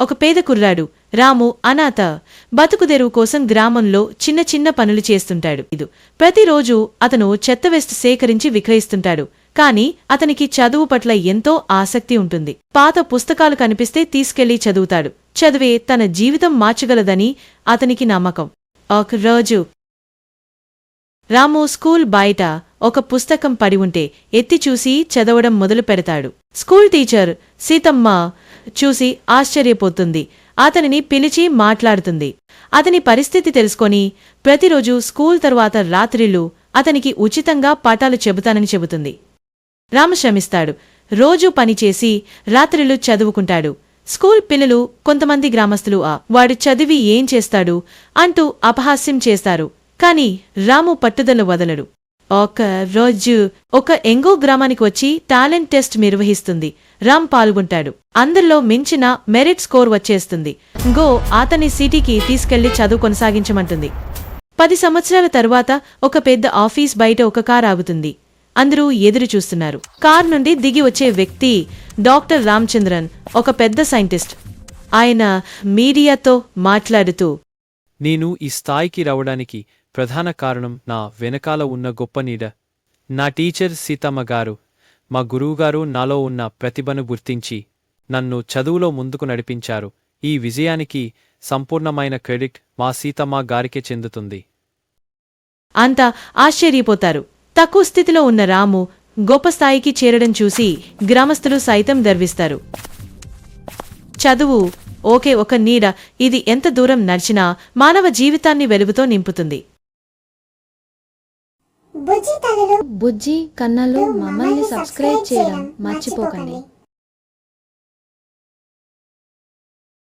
ఒక పేద కుర్రాడు రాము అనాథ బతుకుదెరువు కోసం గ్రామంలో చిన్న చిన్న పనులు చేస్తుంటాడు. ఇది ప్రతిరోజు అతను చెత్త వేస్ట్ సేకరించి విక్రయిస్తుంటాడు. కాని అతనికి చదువు పట్ల ఎంతో ఆసక్తి ఉంటుంది. పాత పుస్తకాలు కనిపిస్తే తీసుకెళ్ళి చదువుతాడు. చదివే తన జీవితం మార్చగలదని అతనికి నమ్మకం. ఒక రోజు రాము స్కూల్ బయట ఒక పుస్తకం పడి ఉంటే ఎత్తి చూసి చదవడం మొదలు పెడతాడు స్కూల్ టీచర్ సీతమ్మ చూసి ఆశ్చర్యపోతుంది. అతనిని పిలిచి మాట్లాడుతుంది. అతని పరిస్థితి తెలుసుకొని ప్రతిరోజు స్కూల్ తరువాత రాత్రిళ్ళు అతనికి ఉచితంగా పాఠాలు చెబుతానని చెబుతుంది. రాము శ్రమిస్తాడు. రోజూ పనిచేసి రాత్రిళ్ళు చదువుకుంటాడు. స్కూల్ పిల్లలు కొంతమంది గ్రామస్తులు ఆ వాడు చదివి ఏం చేస్తాడు? అంటూ అపహాస్యం చేస్తారు. కాని రాము పట్టుదల వదలడు. ఒక రోజు ఒక ఎంగో గ్రామానికి వచ్చి టాలెంట్ టెస్ట్ నిర్వహిస్తుంది. రామ్ పాల్గొంటాడు. అందరిలో మించిన మెరిట్ స్కోర్ వచ్చేస్తుంది. గో అతని సిటీకి తీసుకెళ్ళి చదువు కొనసాగించమంటుంది. పది సంవత్సరాల తరువాత ఒక పెద్ద ఆఫీస్ బయట ఒక కార్ ఆగుతుంది. అందరూ ఎదురు చూస్తున్నారు. కార్ నుండి దిగి వచ్చే వ్యక్తి డాక్టర్ రామచంద్రన్ ఒక పెద్ద సైంటిస్ట్. ఆయన మీడియాతో మాట్లాడుతూ నేను ఈ స్థాయికి రావడానికి ప్రధాన కారణం నా వెనకాల ఉన్న గొప్ప నీడ. నా టీచర్ సీతమ్మ గారు మా గురువుగారు నాలో ఉన్న ప్రతిభను గుర్తించి నన్ను చదువులో ముందుకు నడిపించారు. ఈ విజయానికి సంపూర్ణమైన క్రెడిట్ మా సీతమ్మ గారికే చెందుతుంది. అంతా ఆశ్చర్యపోతారు. తక్కువ స్థితిలో ఉన్న రాము గొప్ప స్థాయికి చేరడం చూసి గ్రామస్తులు సైతం గర్విస్తారు. చదువు ఓకే ఒక నీడ. ఇది ఎంత దూరం నడిచినా మానవ జీవితాన్ని వెలుగుతో నింపుతుంది. బుజ్జి తలలు బుజ్జి కన్నలు మమ్మల్ని సబ్స్క్రైబ్ చేయడం మర్చిపోకండి.